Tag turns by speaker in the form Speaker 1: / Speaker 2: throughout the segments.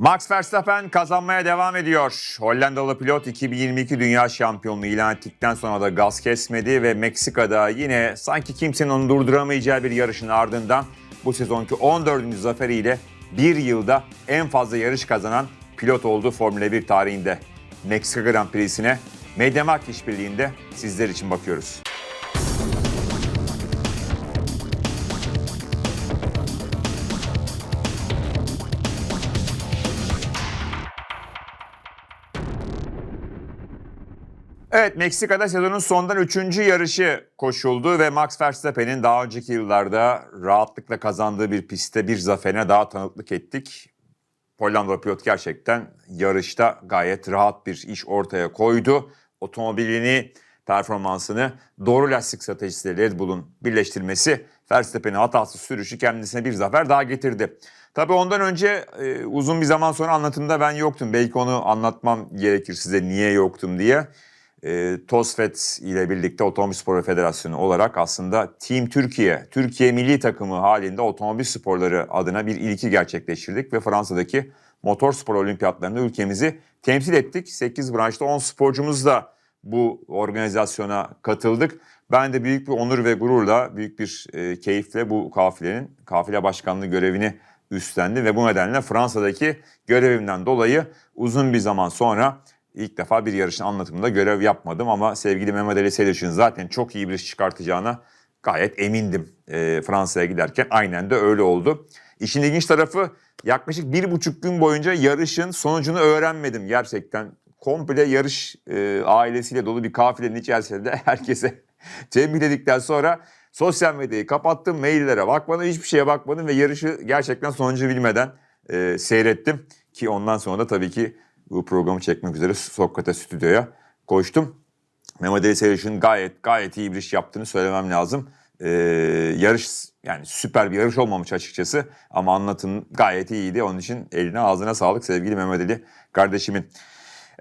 Speaker 1: Max Verstappen kazanmaya devam ediyor. Hollandalı pilot 2022 Dünya Şampiyonluğu ilan ettikten sonra da gaz kesmedi ve Meksika'da yine sanki kimsenin onu durduramayacağı bir yarışın ardından bu sezonki 14. zaferiyle bir yılda en fazla yarış kazanan pilot oldu Formula 1 tarihinde. Meksika Grand Prix'sine Mediamarkt işbirliğinde sizler için bakıyoruz. Evet Meksika'da sezonun sondan 3. yarışı koşuldu ve Max Verstappen'in daha önceki yıllarda rahatlıkla kazandığı bir pistte bir zaferine daha tanıklık ettik. Hollandalı pilot gerçekten yarışta gayet rahat bir iş ortaya koydu. Otomobilini, performansını doğru lastik stratejisiyle Red Bull'un birleştirmesi Verstappen'in hatasız sürüşü kendisine bir zafer daha getirdi. Tabii ondan önce e, uzun bir zaman sonra anlatımda ben yoktum. Belki onu anlatmam gerekir size niye yoktum diye e, TOSFET ile birlikte Otomobil Sporu Federasyonu olarak aslında Team Türkiye, Türkiye milli takımı halinde otomobil sporları adına bir ilki gerçekleştirdik ve Fransa'daki motor spor olimpiyatlarında ülkemizi temsil ettik. 8 branşta 10 sporcumuz da bu organizasyona katıldık. Ben de büyük bir onur ve gururla, büyük bir e, keyifle bu kafilenin kafile başkanlığı görevini üstlendi ve bu nedenle Fransa'daki görevimden dolayı uzun bir zaman sonra İlk defa bir yarışın anlatımında görev yapmadım ama sevgili Mehmet Ali Seliş'in zaten çok iyi bir iş çıkartacağına gayet emindim e, Fransa'ya giderken. Aynen de öyle oldu. İşin ilginç tarafı yaklaşık bir buçuk gün boyunca yarışın sonucunu öğrenmedim gerçekten. Komple yarış e, ailesiyle dolu bir kafilenin içerisinde herkese tembih dedikten sonra sosyal medyayı kapattım, maillere bakmadım, hiçbir şeye bakmadım ve yarışı gerçekten sonucu bilmeden e, seyrettim. Ki ondan sonra da tabii ki bu programı çekmek üzere Sokrates stüdyoya koştum. Mehmet Ali Seyirci'nin gayet gayet iyi bir iş yaptığını söylemem lazım. Ee, yarış yani süper bir yarış olmamış açıkçası ama anlatım gayet iyiydi. Onun için eline ağzına sağlık sevgili Mehmet Ali kardeşimin.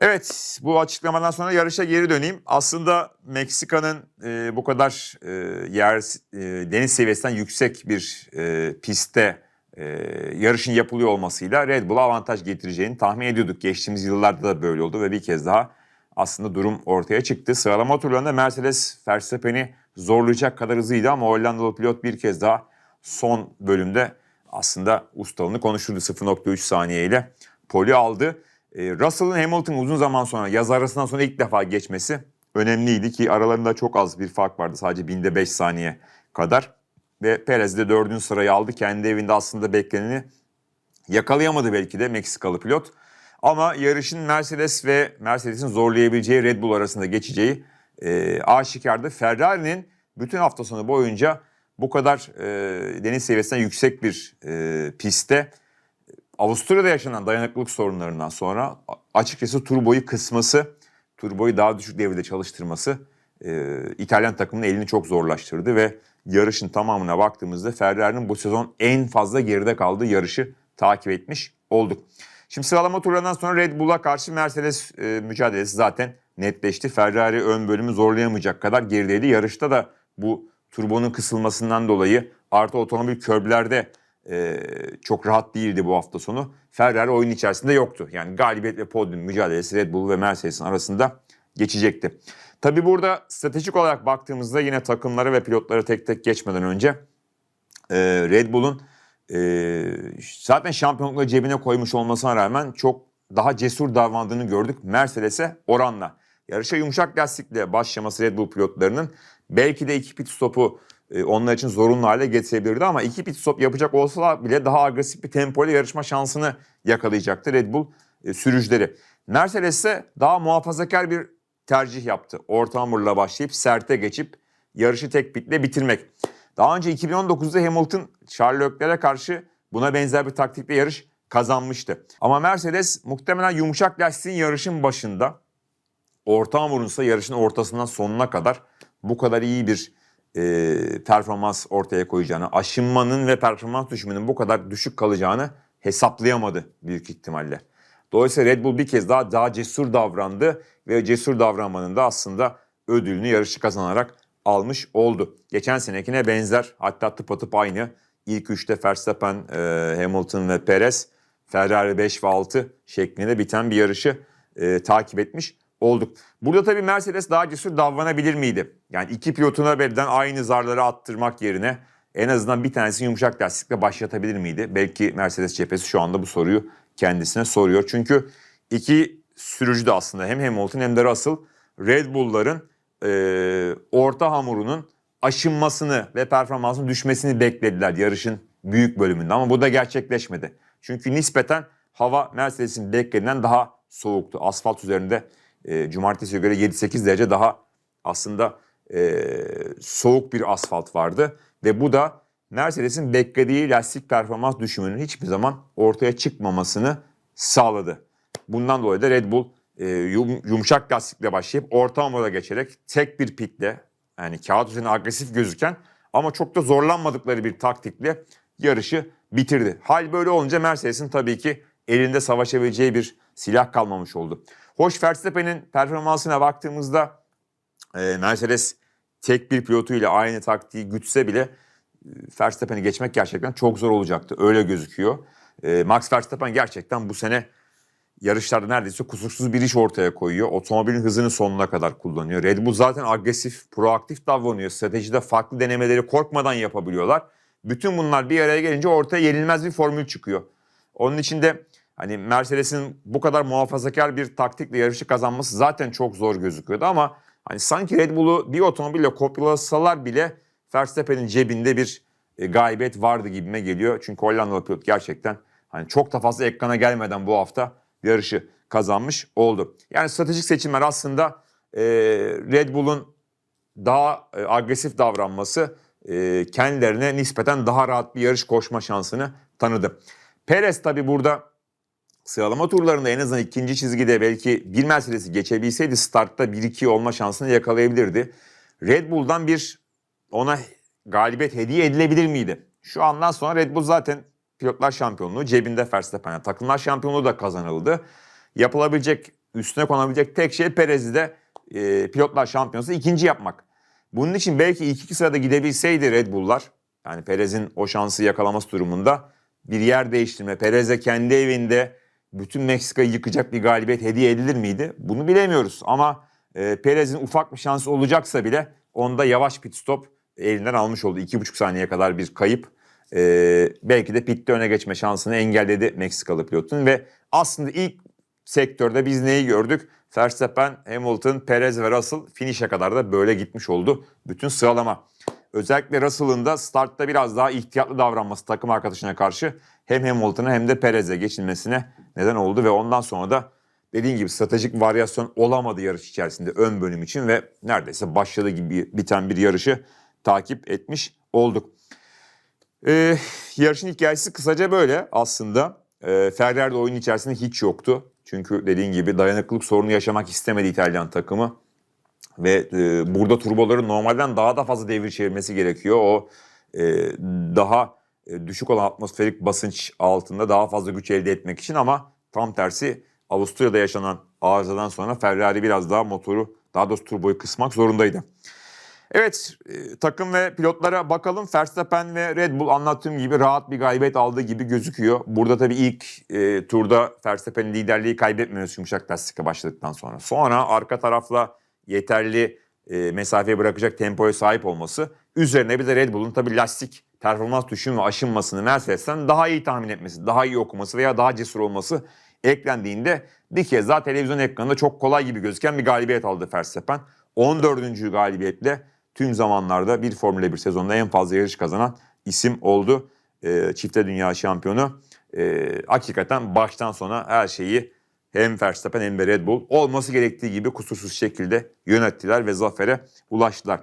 Speaker 1: Evet bu açıklamadan sonra yarışa geri döneyim. Aslında Meksika'nın e, bu kadar e, yer e, deniz seviyesinden yüksek bir e, pistte e, yarışın yapılıyor olmasıyla Red Bull'a avantaj getireceğini tahmin ediyorduk. Geçtiğimiz yıllarda da böyle oldu ve bir kez daha aslında durum ortaya çıktı. Sıralama turlarında Mercedes Verstappen'i zorlayacak kadar hızlıydı ama Hollandalı pilot bir kez daha son bölümde aslında ustalığını konuşturdu 0.3 saniyeyle. Poli aldı. E, Russell'ın Hamilton uzun zaman sonra yaz arasından sonra ilk defa geçmesi önemliydi ki aralarında çok az bir fark vardı. Sadece binde 5 saniye kadar ve Perez de dördüncü sırayı aldı. Kendi evinde aslında bekleneni yakalayamadı belki de Meksikalı pilot. Ama yarışın Mercedes ve Mercedes'in zorlayabileceği Red Bull arasında geçeceği e, aşikardı. Ferrari'nin bütün hafta sonu boyunca bu kadar e, deniz seviyesinden yüksek bir e, pistte Avusturya'da yaşanan dayanıklılık sorunlarından sonra açıkçası turboyu kısması, turboyu daha düşük devirde çalıştırması e, İtalyan takımının elini çok zorlaştırdı ve yarışın tamamına baktığımızda Ferrari'nin bu sezon en fazla geride kaldığı yarışı takip etmiş olduk. Şimdi sıralama turlarından sonra Red Bull'a karşı Mercedes e, mücadelesi zaten netleşti. Ferrari ön bölümü zorlayamayacak kadar gerideydi. Yarışta da bu turbonun kısılmasından dolayı artı otomobil körblerde e, çok rahat değildi bu hafta sonu. Ferrari oyun içerisinde yoktu. Yani galibiyet ve podyum mücadelesi Red Bull ve Mercedes'in arasında geçecekti. Tabi burada stratejik olarak baktığımızda yine takımları ve pilotları tek tek geçmeden önce e, Red Bull'un e, zaten şampiyonlukla cebine koymuş olmasına rağmen çok daha cesur davrandığını gördük Mercedes'e oranla. Yarışa yumuşak lastikle başlaması Red Bull pilotlarının belki de iki pit stopu e, onlar için zorunlu hale getirebilirdi ama iki pit stop yapacak olsa bile daha agresif bir tempoyla yarışma şansını yakalayacaktı Red Bull e, sürücüleri. Mercedes ise daha muhafazakar bir tercih yaptı. Orta hamurla başlayıp serte geçip yarışı tek pitle bitirmek. Daha önce 2019'da Hamilton Charles Leclerc'e karşı buna benzer bir taktikle yarış kazanmıştı. Ama Mercedes muhtemelen yumuşak lastiğin yarışın başında orta hamurun yarışın ortasından sonuna kadar bu kadar iyi bir e, performans ortaya koyacağını, aşınmanın ve performans düşümünün bu kadar düşük kalacağını hesaplayamadı büyük ihtimalle. Dolayısıyla Red Bull bir kez daha daha cesur davrandı ve cesur davranmanın da aslında ödülünü yarışı kazanarak almış oldu. Geçen senekine benzer hatta tıpatıp aynı. İlk üçte Verstappen, e, Hamilton ve Perez. Ferrari 5 ve 6 şeklinde biten bir yarışı e, takip etmiş olduk. Burada tabii Mercedes daha cesur davranabilir miydi? Yani iki pilotuna birden aynı zarları attırmak yerine en azından bir tanesini yumuşak lastikle başlatabilir miydi? Belki Mercedes cephesi şu anda bu soruyu kendisine soruyor. Çünkü iki sürücü de aslında hem Hamilton hem de Russell Red Bull'ların e, orta hamurunun aşınmasını ve performansın düşmesini beklediler yarışın büyük bölümünde. Ama bu da gerçekleşmedi. Çünkü nispeten hava Mercedes'in beklediğinden daha soğuktu. Asfalt üzerinde e, cumartesiye göre 7-8 derece daha aslında e, soğuk bir asfalt vardı. Ve bu da Mercedes'in beklediği lastik performans düşümünün hiçbir zaman ortaya çıkmamasını sağladı. Bundan dolayı da Red Bull e, yum- yumuşak lastikle başlayıp orta hamura geçerek tek bir pitle yani kağıt üzerinde agresif gözüken ama çok da zorlanmadıkları bir taktikle yarışı bitirdi. Hal böyle olunca Mercedes'in tabii ki elinde savaşabileceği bir silah kalmamış oldu. Hoş Verstappen'in performansına baktığımızda e, Mercedes tek bir pilotuyla aynı taktiği gütse bile Verstappen'i geçmek gerçekten çok zor olacaktı. Öyle gözüküyor. E, Max Verstappen gerçekten bu sene yarışlarda neredeyse kusursuz bir iş ortaya koyuyor. Otomobilin hızını sonuna kadar kullanıyor. Red Bull zaten agresif, proaktif davranıyor. Stratejide farklı denemeleri korkmadan yapabiliyorlar. Bütün bunlar bir araya gelince ortaya yenilmez bir formül çıkıyor. Onun için de hani Mercedes'in bu kadar muhafazakar bir taktikle yarışı kazanması zaten çok zor gözüküyordu ama hani sanki Red Bull'u bir otomobille kopyalasalar bile Verstappen'in cebinde bir e, galibiyet vardı gibime geliyor. Çünkü Hollandalı pilot gerçekten hani çok da fazla ekrana gelmeden bu hafta yarışı kazanmış oldu. Yani stratejik seçimler aslında e, Red Bull'un daha e, agresif davranması e, kendilerine nispeten daha rahat bir yarış koşma şansını tanıdı. Perez tabi burada sıralama turlarında en azından ikinci çizgide belki bir Mercedes'i geçebilseydi startta 1-2 olma şansını yakalayabilirdi. Red Bull'dan bir ona galibiyet hediye edilebilir miydi? Şu andan sonra Red Bull zaten pilotlar şampiyonluğu cebinde Verstappen'e. Takımlar şampiyonluğu da kazanıldı. Yapılabilecek, üstüne konabilecek tek şey Perez'i de e, pilotlar şampiyonası ikinci yapmak. Bunun için belki ilk iki sırada gidebilseydi Red Bull'lar, yani Perez'in o şansı yakalaması durumunda bir yer değiştirme, Perez'e kendi evinde bütün Meksika'yı yıkacak bir galibiyet hediye edilir miydi? Bunu bilemiyoruz ama e, Perez'in ufak bir şansı olacaksa bile onda yavaş pit stop elinden almış oldu. 2,5 saniye kadar bir kayıp. E, belki de pitte öne geçme şansını engelledi Meksikalı pilotun ve aslında ilk sektörde biz neyi gördük? Verstappen, Hamilton, Perez ve Russell finish'e kadar da böyle gitmiş oldu bütün sıralama. Özellikle Russell'ın da startta biraz daha ihtiyatlı davranması takım arkadaşına karşı hem Hamilton'a hem de Perez'e geçilmesine neden oldu ve ondan sonra da dediğim gibi stratejik varyasyon olamadı yarış içerisinde ön bölüm için ve neredeyse başladığı gibi biten bir yarışı takip etmiş olduk. Ee, yarışın hikayesi kısaca böyle aslında. Ee, Ferrari de oyun içerisinde hiç yoktu. Çünkü dediğin gibi dayanıklılık sorunu yaşamak istemedi İtalyan takımı. Ve e, burada turboların normalden daha da fazla devir çevirmesi gerekiyor. O e, daha e, düşük olan atmosferik basınç altında daha fazla güç elde etmek için ama tam tersi Avusturya'da yaşanan arızadan sonra Ferrari biraz daha motoru daha doğrusu turboyu kısmak zorundaydı. Evet e, takım ve pilotlara bakalım. Verstappen ve Red Bull anlattığım gibi rahat bir galibiyet aldığı gibi gözüküyor. Burada tabii ilk e, turda Verstappen'in liderliği kaybetmiyoruz yumuşak lastikle başladıktan sonra. Sonra arka tarafla yeterli e, mesafeye bırakacak tempoya sahip olması. Üzerine bir de Red Bull'un tabii lastik performans düşümü ve aşınmasını Mercedes'ten daha iyi tahmin etmesi, daha iyi okuması veya daha cesur olması eklendiğinde bir kez daha televizyon ekranında çok kolay gibi gözüken bir galibiyet aldı Verstappen. 14. galibiyetle tüm zamanlarda bir Formula 1 sezonunda en fazla yarış kazanan isim oldu. E, çifte dünya şampiyonu. E, hakikaten baştan sona her şeyi hem Verstappen hem de Red Bull olması gerektiği gibi kusursuz şekilde yönettiler ve zafere ulaştılar.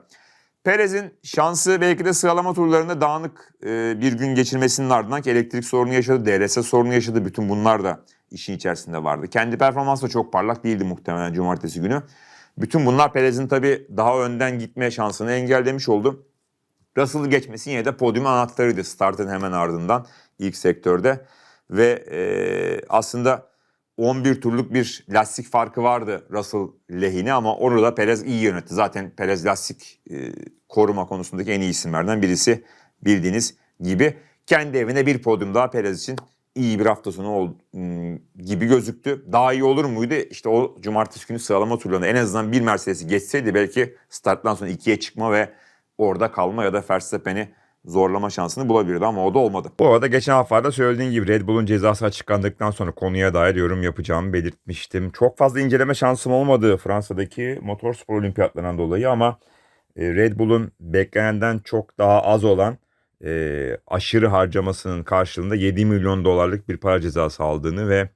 Speaker 1: Perez'in şansı belki de sıralama turlarında dağınık e, bir gün geçirmesinin ardından ki elektrik sorunu yaşadı, DRS sorunu yaşadı. Bütün bunlar da işin içerisinde vardı. Kendi performansı da çok parlak değildi muhtemelen cumartesi günü. Bütün bunlar Perez'in tabii daha önden gitme şansını engellemiş oldu. Russell'ı geçmesi yine de podyum anahtarıydı startın hemen ardından ilk sektörde. Ve e, aslında 11 turluk bir lastik farkı vardı Russell lehine ama onu da Perez iyi yönetti. Zaten Perez lastik e, koruma konusundaki en iyi isimlerden birisi bildiğiniz gibi. Kendi evine bir podyum daha Perez için iyi bir hafta sonu ol, gibi gözüktü. Daha iyi olur muydu? İşte o cumartesi günü sıralama turlarında en azından bir Mercedes'i geçseydi belki starttan sonra ikiye çıkma ve orada kalma ya da Verstappen'i zorlama şansını bulabilirdi ama o da olmadı. Bu arada geçen haftada söylediğim gibi Red Bull'un cezası açıklandıktan sonra konuya dair yorum yapacağımı belirtmiştim. Çok fazla inceleme şansım olmadı Fransa'daki motorspor olimpiyatlarından dolayı ama e, Red Bull'un beklenenden çok daha az olan e, aşırı harcamasının karşılığında 7 milyon dolarlık bir para cezası aldığını ve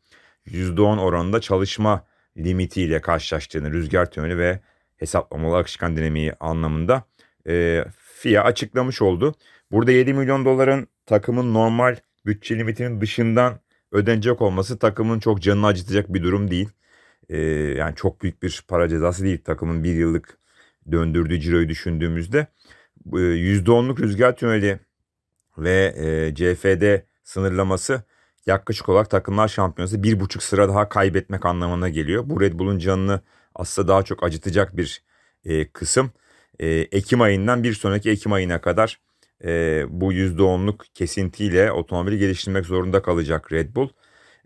Speaker 1: %10 oranında çalışma limitiyle karşılaştığını rüzgar tüneli ve hesaplamalı akışkan dinamiği anlamında e, FIA açıklamış oldu. Burada 7 milyon doların takımın normal bütçe limitinin dışından ödenecek olması takımın çok canını acıtacak bir durum değil. E, yani çok büyük bir para cezası değil takımın bir yıllık döndürdüğü ciroyu düşündüğümüzde. E, %10'luk rüzgar tüneli ve e, CFD sınırlaması yaklaşık olarak takımlar şampiyonası bir buçuk sıra daha kaybetmek anlamına geliyor. Bu Red Bull'un canını aslında daha çok acıtacak bir e, kısım. E, Ekim ayından bir sonraki Ekim ayına kadar e, bu %10'luk kesintiyle otomobili geliştirmek zorunda kalacak Red Bull.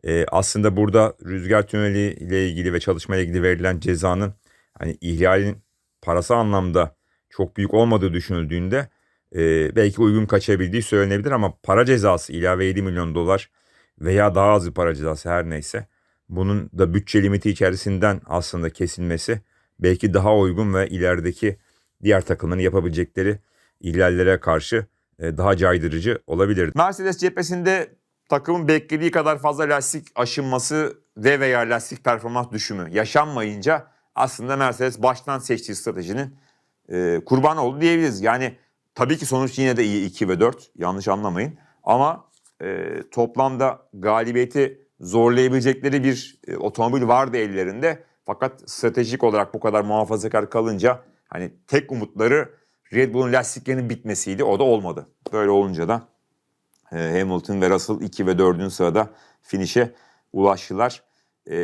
Speaker 1: E, aslında burada rüzgar tüneli ile ilgili ve çalışma ile ilgili verilen cezanın hani ihlalin parasal anlamda çok büyük olmadığı düşünüldüğünde e, belki uygun kaçabildiği söylenebilir ama para cezası ilave 7 milyon dolar veya daha az bir para cezası her neyse bunun da bütçe limiti içerisinden aslında kesilmesi belki daha uygun ve ilerideki diğer takımların yapabilecekleri ihlallere karşı e, daha caydırıcı olabilir. Mercedes cephesinde takımın beklediği kadar fazla lastik aşınması ve veya lastik performans düşümü yaşanmayınca aslında Mercedes baştan seçtiği stratejinin e, kurbanı oldu diyebiliriz. Yani tabii ki sonuç yine de iyi 2 ve 4 yanlış anlamayın ama e, toplamda galibiyeti zorlayabilecekleri bir e, otomobil vardı ellerinde. Fakat stratejik olarak bu kadar muhafazakar kalınca hani tek umutları Red Bull'un lastiklerinin bitmesiydi. O da olmadı. Böyle olunca da e, Hamilton ve Russell 2 ve 4. sırada finişe ulaştılar. E,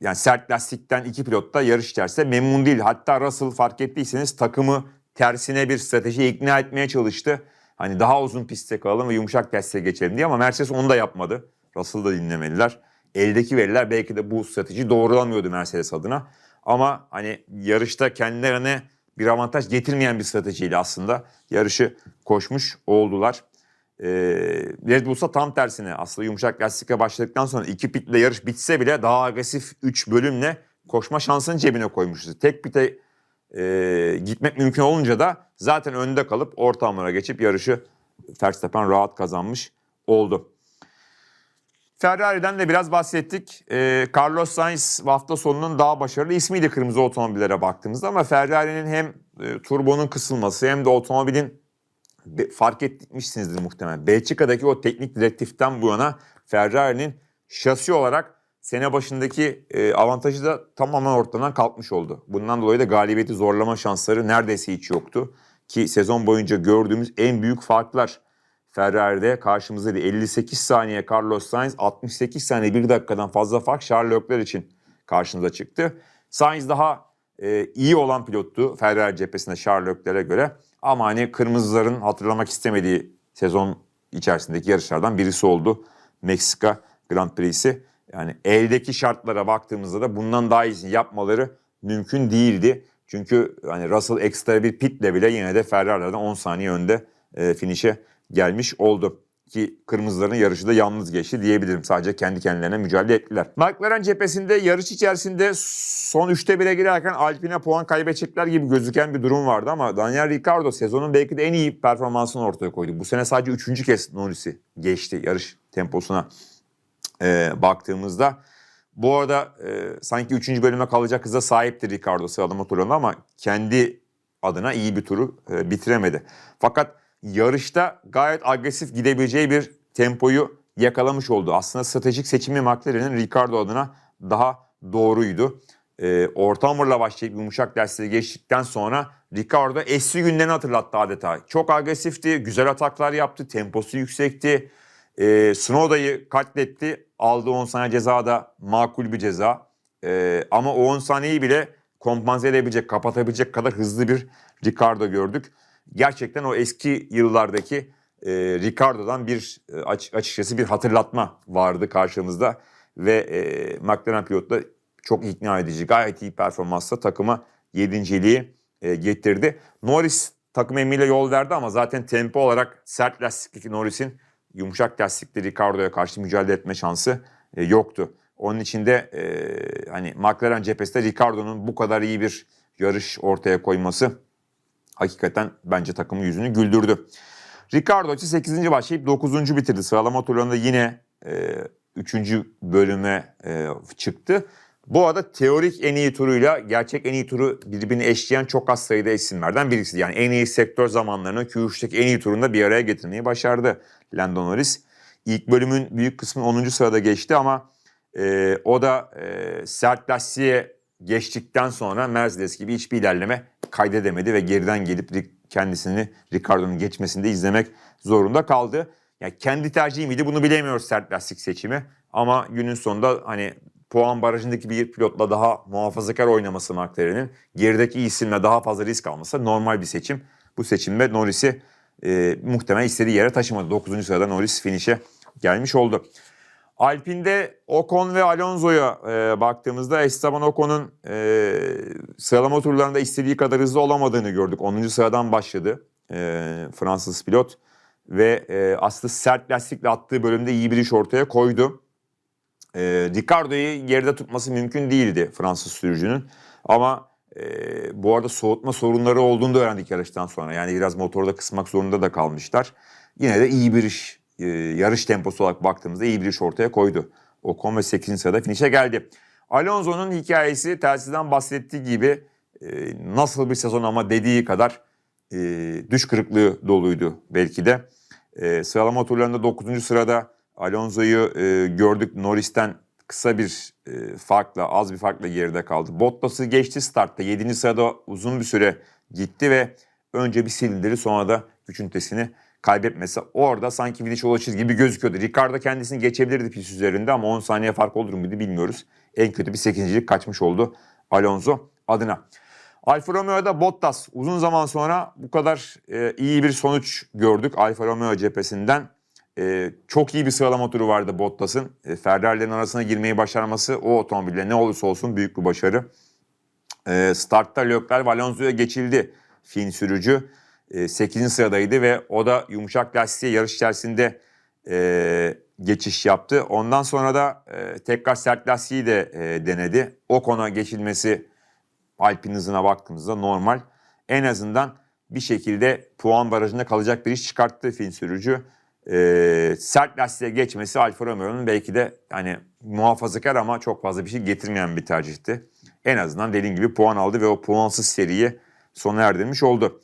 Speaker 1: yani sert lastikten iki pilot da yarış içerisinde memnun değil. Hatta Russell fark ettiyseniz takımı tersine bir strateji ikna etmeye çalıştı. Hani daha uzun pistte kalalım ve yumuşak piste geçelim diye ama Mercedes onu da yapmadı. Russell'ı da dinlemediler. Eldeki veriler belki de bu strateji doğrulamıyordu Mercedes adına. Ama hani yarışta kendilerine bir avantaj getirmeyen bir stratejiyle aslında yarışı koşmuş oldular. Ee, Red Bull'sa tam tersine aslında yumuşak lastikle başladıktan sonra iki pitle yarış bitse bile daha agresif 3 bölümle koşma şansını cebine koymuştu. Tek pite e, gitmek mümkün olunca da zaten önde kalıp orta hamura geçip yarışı Verstappen rahat kazanmış oldu. Ferrari'den de biraz bahsettik. Ee, Carlos Sainz hafta sonunun daha başarılı ismiydi kırmızı otomobillere baktığımızda ama Ferrari'nin hem e, turbonun kısılması hem de otomobilin fark etmişsinizdir muhtemelen. Belçika'daki o teknik direktiften bu yana Ferrari'nin şasi olarak sene başındaki e, avantajı da tamamen ortadan kalkmış oldu. Bundan dolayı da galibiyeti zorlama şansları neredeyse hiç yoktu. Ki sezon boyunca gördüğümüz en büyük farklar Ferrari'de karşımızdaydı. 58 saniye Carlos Sainz, 68 saniye 1 dakikadan fazla fark Charles Leclerc için karşımıza çıktı. Sainz daha e, iyi olan pilottu Ferrari cephesinde Charles Leclerc'e göre. Ama hani kırmızıların hatırlamak istemediği sezon içerisindeki yarışlardan birisi oldu. Meksika Grand Prix'si. Yani eldeki şartlara baktığımızda da bundan daha iyisini yapmaları mümkün değildi. Çünkü hani Russell ekstra bir pitle bile yine de Ferrari'lerden 10 saniye önde e, finişe gelmiş oldu. Ki kırmızıların yarışı da yalnız geçti diyebilirim. Sadece kendi kendilerine mücadele ettiler. McLaren cephesinde yarış içerisinde son 3'te 1'e girerken Alpine puan kaybedecekler gibi gözüken bir durum vardı ama Daniel Ricciardo sezonun belki de en iyi performansını ortaya koydu. Bu sene sadece 3. kez Norris'i geçti yarış temposuna e, baktığımızda. Bu arada e, sanki 3. bölüme kalacak hıza sahipti Ricardo sıralama turunda ama kendi adına iyi bir turu e, bitiremedi. Fakat yarışta gayet agresif gidebileceği bir tempoyu yakalamış oldu. Aslında stratejik seçimi McLaren'in Ricardo adına daha doğruydu. E, orta hamurla başlayıp yumuşak dersleri geçtikten sonra Ricardo eski günlerini hatırlattı adeta. Çok agresifti, güzel ataklar yaptı, temposu yüksekti. E, Snowda'yı katletti. Aldığı 10 saniye ceza da makul bir ceza. E, ama o 10 saniyeyi bile kompanse edebilecek, kapatabilecek kadar hızlı bir Ricardo gördük. Gerçekten o eski yıllardaki e, Ricardo'dan bir e, aç- açıkçası bir hatırlatma vardı karşımızda ve e, McLaren pilotu da çok ikna edici, gayet iyi performansla takıma yedinciliği e, getirdi. Norris takım emriyle yol verdi ama zaten tempo olarak sert lastikli Norris'in yumuşak lastikli Ricardo'ya karşı mücadele etme şansı e, yoktu. Onun için de e, hani McLaren cephesinde Ricardo'nun bu kadar iyi bir yarış ortaya koyması hakikaten bence takımın yüzünü güldürdü. Ricardo ise 8. başlayıp 9. bitirdi. Sıralama turlarında yine e, 3. bölüme e, çıktı. Bu arada teorik en iyi turuyla gerçek en iyi turu birbirini eşleyen çok az sayıda isimlerden birisi. Yani en iyi sektör zamanlarını Q3'teki en iyi turunda bir araya getirmeyi başardı Lando Norris. İlk bölümün büyük kısmı 10. sırada geçti ama e, o da e, sert lastiğe geçtikten sonra Mercedes gibi hiçbir ilerleme kaydedemedi ve geriden gelip kendisini Ricardo'nun geçmesinde izlemek zorunda kaldı. Yani kendi tercihi miydi bunu bilemiyoruz sert lastik seçimi. Ama günün sonunda hani puan barajındaki bir pilotla daha muhafazakar oynaması McLaren'in gerideki isimle daha fazla risk alması normal bir seçim. Bu seçimde Norris'i e, muhtemelen istediği yere taşımadı. 9. sırada Norris finish'e gelmiş oldu. Alpine'de Ocon ve Alonso'ya e, baktığımızda Esteban Ocon'un e, sıralama turlarında istediği kadar hızlı olamadığını gördük. 10. sıradan başladı e, Fransız pilot ve e, aslında sert lastikle attığı bölümde iyi bir iş ortaya koydu. E, Ricardo'yu geride tutması mümkün değildi Fransız sürücünün ama e, bu arada soğutma sorunları olduğunu da öğrendik yarıştan sonra. Yani biraz motorda kısmak zorunda da kalmışlar. Yine de iyi bir iş, e, yarış temposu olarak baktığımızda iyi bir iş ortaya koydu. Ocon ve 8. sırada finish'e geldi. Alonso'nun hikayesi telsizden bahsettiği gibi e, nasıl bir sezon ama dediği kadar e, düş kırıklığı doluydu belki de. E, sıralama turlarında 9. sırada Alonso'yu e, gördük. Norris'ten kısa bir e, farkla, az bir farkla geride kaldı. Bottas'ı geçti startta. 7. sırada uzun bir süre gitti ve önce bir silindiri sonra da güç ünitesini kaybetmesi. Orada sanki finish ulaşır gibi gözüküyordu. Ricardo kendisini geçebilirdi pist üzerinde ama 10 saniye fark olur muydu bilmiyoruz. En kötü bir 8. kaçmış oldu Alonso adına. Alfa Romeo'da Bottas uzun zaman sonra bu kadar e, iyi bir sonuç gördük Alfa Romeo cephesinden. E, çok iyi bir sıralama turu vardı Bottas'ın. E, Ferrari'lerin arasına girmeyi başarması o otomobille ne olursa olsun büyük bir başarı. E, startta Leclerc ve Alonso'ya geçildi Fin sürücü. E, 8. sıradaydı ve o da yumuşak lastiğe yarış içerisinde e, geçiş yaptı. Ondan sonra da e, tekrar sert lastiği de e, denedi. O kona geçilmesi Alpin hızına baktığımızda normal. En azından bir şekilde puan barajında kalacak bir iş çıkarttı Fin sürücü. Ee, sert lastiğe geçmesi Alfa Romeo'nun belki de hani muhafazakar ama çok fazla bir şey getirmeyen bir tercihti. En azından dediğim gibi puan aldı ve o puansız seriyi sona erdirmiş oldu.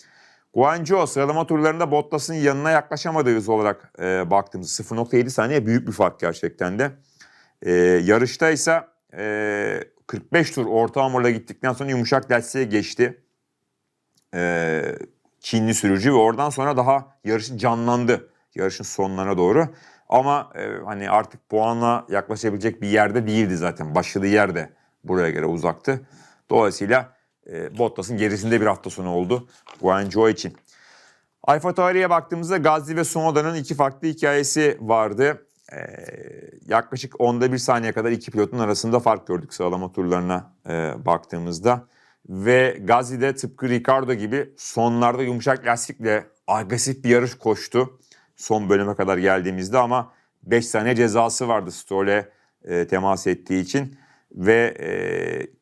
Speaker 1: Guanyu sıralama turlarında Bottas'ın yanına yaklaşamadığı hız olarak e, baktığımız 0.7 saniye büyük bir fark gerçekten de. E, yarışta ise e, 45 tur orta hamurla gittikten sonra yumuşak lastiğe geçti. E, Çinli sürücü ve oradan sonra daha yarışın canlandı yarışın sonlarına doğru. Ama e, hani artık puanla yaklaşabilecek bir yerde değildi zaten. Başladığı yer de buraya göre uzaktı. Dolayısıyla e, Bottas'ın gerisinde bir hafta sonu oldu Guangzhou için. Alfa Tauri'ye baktığımızda Gazli ve Sonoda'nın iki farklı hikayesi vardı. Ee, yaklaşık onda bir saniye kadar iki pilotun arasında fark gördük sıralama turlarına e, baktığımızda. Ve Gazli de tıpkı Ricardo gibi sonlarda yumuşak lastikle agresif bir yarış koştu. Son bölüme kadar geldiğimizde ama 5 saniye cezası vardı Stolle e, temas ettiği için. Ve e,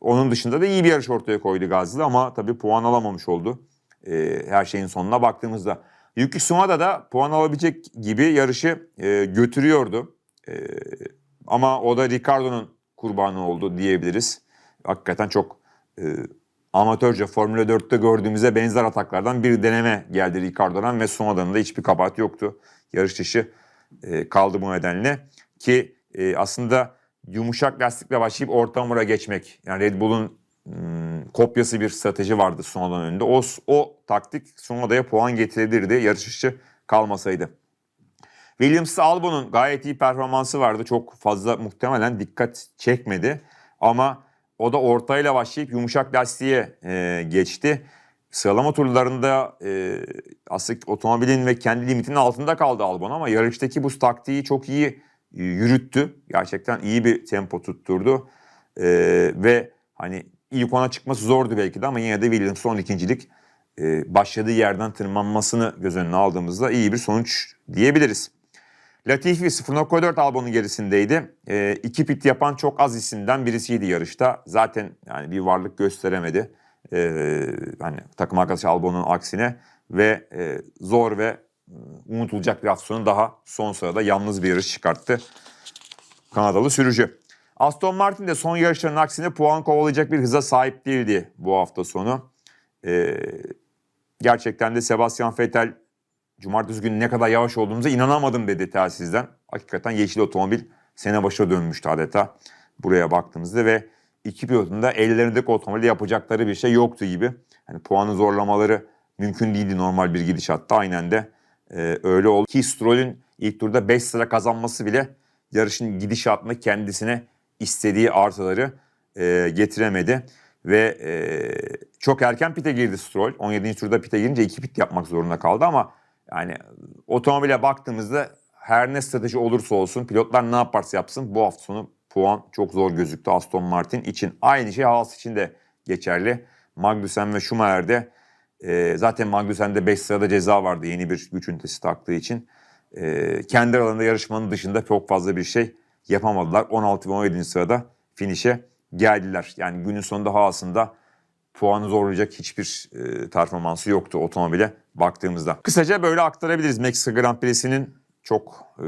Speaker 1: onun dışında da iyi bir yarış ortaya koydu Gazli ama tabii puan alamamış oldu. E, her şeyin sonuna baktığımızda. Yuki Tsunoda da puan alabilecek gibi yarışı e, götürüyordu. E, ama o da Ricardo'nun kurbanı oldu diyebiliriz. Hakikaten çok e, amatörce Formula 4'te gördüğümüze benzer ataklardan bir deneme geldi Ricardo'dan ve Tsunoda'nın da hiçbir kabahati yoktu. Yarış dışı e, kaldı bu nedenle ki e, aslında yumuşak lastikle başlayıp orta hamura geçmek. Yani Red Bull'un hmm, kopyası bir strateji vardı Tsunoda'nın önünde. O, o taktik Tsunoda'ya puan getirebilirdi yarış dışı kalmasaydı. Williams Albon'un gayet iyi performansı vardı. Çok fazla muhtemelen dikkat çekmedi. Ama o da ortayla başlayıp yumuşak lastiğe e, geçti. Sıralama turlarında e, aslında otomobilin ve kendi limitinin altında kaldı Albon ama yarıştaki bu taktiği çok iyi e, yürüttü. Gerçekten iyi bir tempo tutturdu. E, ve hani ilk ona çıkması zordu belki de ama yine de Williams son ikincilik e, başladığı yerden tırmanmasını göz önüne aldığımızda iyi bir sonuç diyebiliriz. Latifi 0.4 Albon'un gerisindeydi. E, iki pit yapan çok az isimden birisiydi yarışta. Zaten yani bir varlık gösteremedi. E, hani takım arkadaşı Albon'un aksine ve e, zor ve e, unutulacak bir hafta sonu daha son sırada yalnız bir yarış çıkarttı. Kanadalı sürücü. Aston Martin de son yarışların aksine puan kovalayacak bir hıza sahip değildi bu hafta sonu. Ee, gerçekten de Sebastian Vettel cumartesi günü ne kadar yavaş olduğumuza inanamadım dedi telsizden. Hakikaten yeşil otomobil sene başa dönmüştü adeta buraya baktığımızda ve iki pilotun da ellerindeki otomobili yapacakları bir şey yoktu gibi. Hani puanı zorlamaları mümkün değildi normal bir gidişatta. Aynen de e, öyle oldu. Ki Stroll'ün ilk turda 5 sıra kazanması bile yarışın gidişatını kendisine istediği artıları e, getiremedi. Ve e, çok erken pite girdi Stroll. 17. turda pite girince iki pit yapmak zorunda kaldı ama yani otomobile baktığımızda her ne strateji olursa olsun pilotlar ne yaparsa yapsın bu hafta sonu puan çok zor gözüktü Aston Martin için. Aynı şey Haas için de geçerli. Magnussen ve Schumacher'de e, zaten Magnussen'de 5 sırada ceza vardı yeni bir güç ünitesi taktığı için. E, kendi aralarında yarışmanın dışında çok fazla bir şey yapamadılar. 16 ve 17. sırada finişe geldiler. Yani günün sonunda Haas'ın da puanı zorlayacak hiçbir e, performansı yoktu otomobile baktığımızda. Kısaca böyle aktarabiliriz. Meksika Grand Prix'sinin çok e,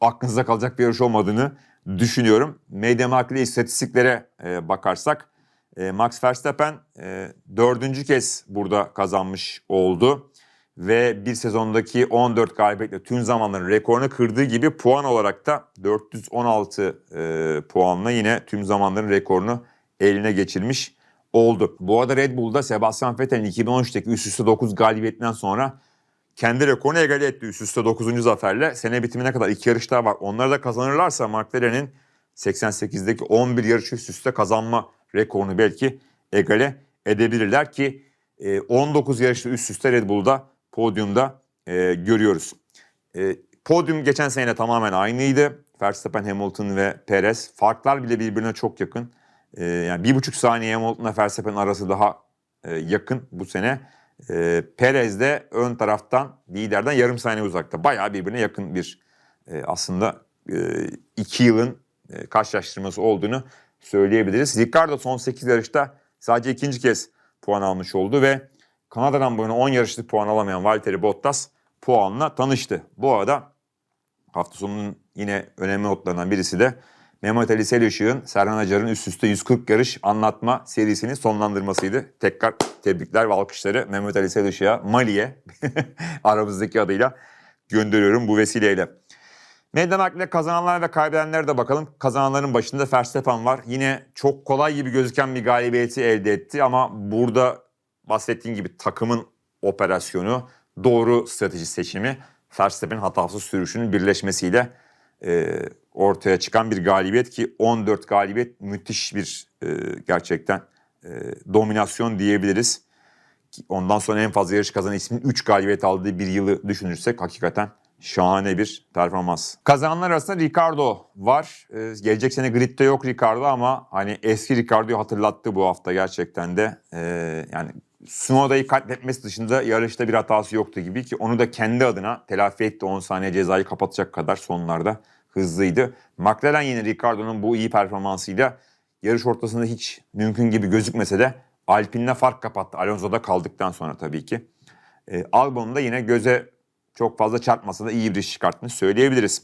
Speaker 1: aklınızda kalacak bir yarış olmadığını düşünüyorum. Media Market'e istatistiklere e, bakarsak e, Max Verstappen e, dördüncü kez burada kazanmış oldu. Ve bir sezondaki 14 galibiyetle tüm zamanların rekorunu kırdığı gibi puan olarak da 416 e, puanla yine tüm zamanların rekorunu eline geçirmiş oldu. Bu arada Red Bull'da Sebastian Vettel'in 2013'teki üst üste 9 galibiyetinden sonra kendi rekorunu egale etti üst üste 9. zaferle. Sene bitimine kadar iki yarış daha var. Onları da kazanırlarsa McLaren'in 88'deki 11 yarış üst üste kazanma rekorunu belki egale edebilirler ki 19 yarışta üst üste Red Bull'da podyumda e, görüyoruz. E, podyum geçen sene tamamen aynıydı. Verstappen, Hamilton ve Perez. Farklar bile birbirine çok yakın. E, yani bir buçuk saniye Hamilton'la Verstappen arası daha e, yakın bu sene. E, Perez de ön taraftan liderden yarım saniye uzakta. Bayağı birbirine yakın bir e, aslında e, iki yılın e, karşılaştırması olduğunu söyleyebiliriz. Ricardo son 8 yarışta sadece ikinci kez puan almış oldu ve Kanada'dan bu yana 10 yarışlık puan alamayan Valtteri Bottas puanla tanıştı. Bu arada hafta sonunun yine önemli notlarından birisi de Mehmet Ali Selişık'ın Serhan Acar'ın üst üste 140 yarış anlatma serisini sonlandırmasıydı. Tekrar tebrikler ve alkışları Mehmet Ali Selişık'a, Mali'ye aramızdaki adıyla gönderiyorum bu vesileyle. Meydan hakkında kazananlar ve kaybedenlere de bakalım. Kazananların başında Verstappen var. Yine çok kolay gibi gözüken bir galibiyeti elde etti ama burada bahsettiğim gibi takımın operasyonu, doğru strateji seçimi, Verstappen'in hatasız sürüşünün birleşmesiyle e, ortaya çıkan bir galibiyet ki 14 galibiyet müthiş bir e, gerçekten e, dominasyon diyebiliriz. Ondan sonra en fazla yarış kazanan ismin 3 galibiyet aldığı bir yılı düşünürsek hakikaten şahane bir performans. Kazananlar arasında Ricardo var. Ee, gelecek sene gridde yok Ricardo ama hani eski Ricardo'yu hatırlattı bu hafta gerçekten de. Ee, yani Sunoda'yı katletmesi dışında yarışta bir hatası yoktu gibi ki onu da kendi adına telafi etti 10 saniye cezayı kapatacak kadar sonlarda hızlıydı. McLaren yine Ricardo'nun bu iyi performansıyla yarış ortasında hiç mümkün gibi gözükmese de Alpine'le fark kapattı. Alonso'da kaldıktan sonra tabii ki. E, Albon'un da yine göze çok fazla çarpmasa da iyi bir iş çıkarttığını söyleyebiliriz.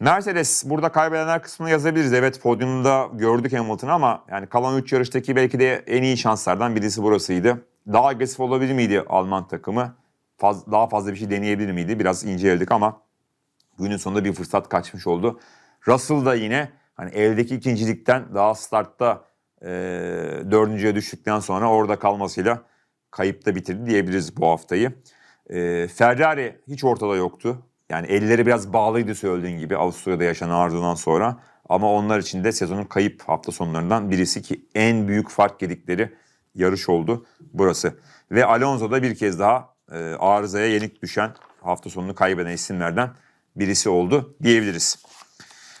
Speaker 1: Mercedes burada kaybedenler kısmını yazabiliriz. Evet podyumda gördük Hamilton'ı ama yani kalan 3 yarıştaki belki de en iyi şanslardan birisi burasıydı. Daha agresif olabilir miydi Alman takımı? Faz, daha fazla bir şey deneyebilir miydi? Biraz inceledik ama günün sonunda bir fırsat kaçmış oldu. Russell da yine hani eldeki ikincilikten daha startta e, dördüncüye düştükten sonra orada kalmasıyla kayıpta bitirdi diyebiliriz bu haftayı. E, Ferrari hiç ortada yoktu. Yani elleri biraz bağlıydı söylediğin gibi Avusturya'da yaşanan ardından sonra. Ama onlar için de sezonun kayıp hafta sonlarından birisi ki en büyük fark yedikleri yarış oldu burası. Ve Alonso da bir kez daha e, arızaya yenik düşen hafta sonunu kaybeden isimlerden birisi oldu diyebiliriz.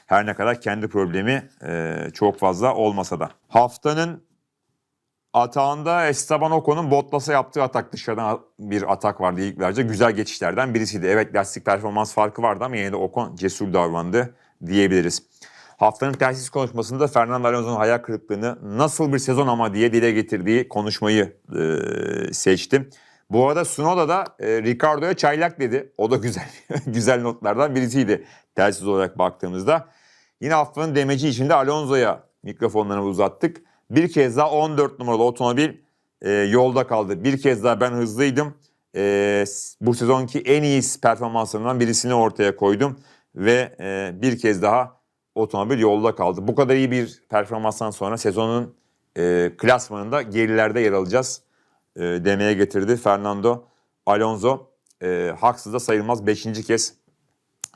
Speaker 1: Her ne kadar kendi problemi e, çok fazla olmasa da. Haftanın atağında Esteban Ocon'un Bottas'a yaptığı atak dışarıdan bir atak vardı ilk virajda. Güzel geçişlerden birisiydi. Evet lastik performans farkı vardı ama yine de Ocon cesur davrandı diyebiliriz. Haftanın telsiz konuşmasında Fernando Alonso'nun hayal kırıklığını nasıl bir sezon ama diye dile getirdiği konuşmayı e, seçtim. Bu arada Sunoda da e, Ricardo'ya çaylak dedi. O da güzel güzel notlardan birisiydi telsiz olarak baktığımızda. Yine haftanın demeci içinde Alonso'ya mikrofonlarını uzattık. Bir kez daha 14 numaralı otomobil e, yolda kaldı. Bir kez daha ben hızlıydım. E, bu sezonki en iyi performanslarından birisini ortaya koydum. Ve e, bir kez daha otomobil yolda kaldı. Bu kadar iyi bir performanstan sonra sezonun e, klasmanında gerilerde yer alacağız e, demeye getirdi Fernando Alonso. E, haksız da sayılmaz 5. kez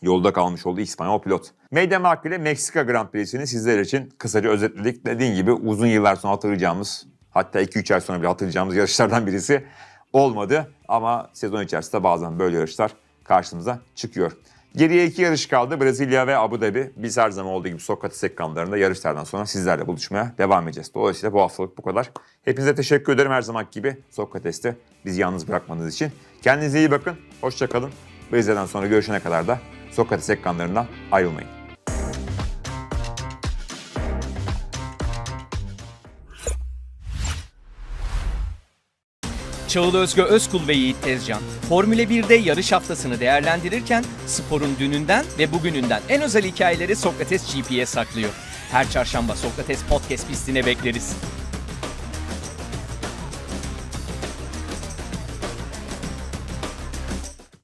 Speaker 1: yolda kalmış oldu İspanyol pilot. Media Mark ile Meksika Grand Prix'sini sizler için kısaca özetledik. Dediğim gibi uzun yıllar sonra hatırlayacağımız hatta 2-3 ay sonra bile hatırlayacağımız yarışlardan birisi olmadı. Ama sezon içerisinde bazen böyle yarışlar karşımıza çıkıyor. Geriye iki yarış kaldı. Brezilya ve Abu Dhabi. Biz her zaman olduğu gibi Sokrates ekranlarında yarışlardan sonra sizlerle buluşmaya devam edeceğiz. Dolayısıyla bu haftalık bu kadar. Hepinize teşekkür ederim her zaman gibi Sokrates'te bizi yalnız bırakmanız için. Kendinize iyi bakın. Hoşçakalın. Brezilya'dan sonra görüşene kadar da Sokrates ekranlarından ayrılmayın.
Speaker 2: Çağıl Özgü Özkul ve Yiğit Tezcan, Formüle 1'de yarış haftasını değerlendirirken sporun dününden ve bugününden en özel hikayeleri Sokrates GP'ye saklıyor. Her çarşamba Sokrates Podcast pistine bekleriz.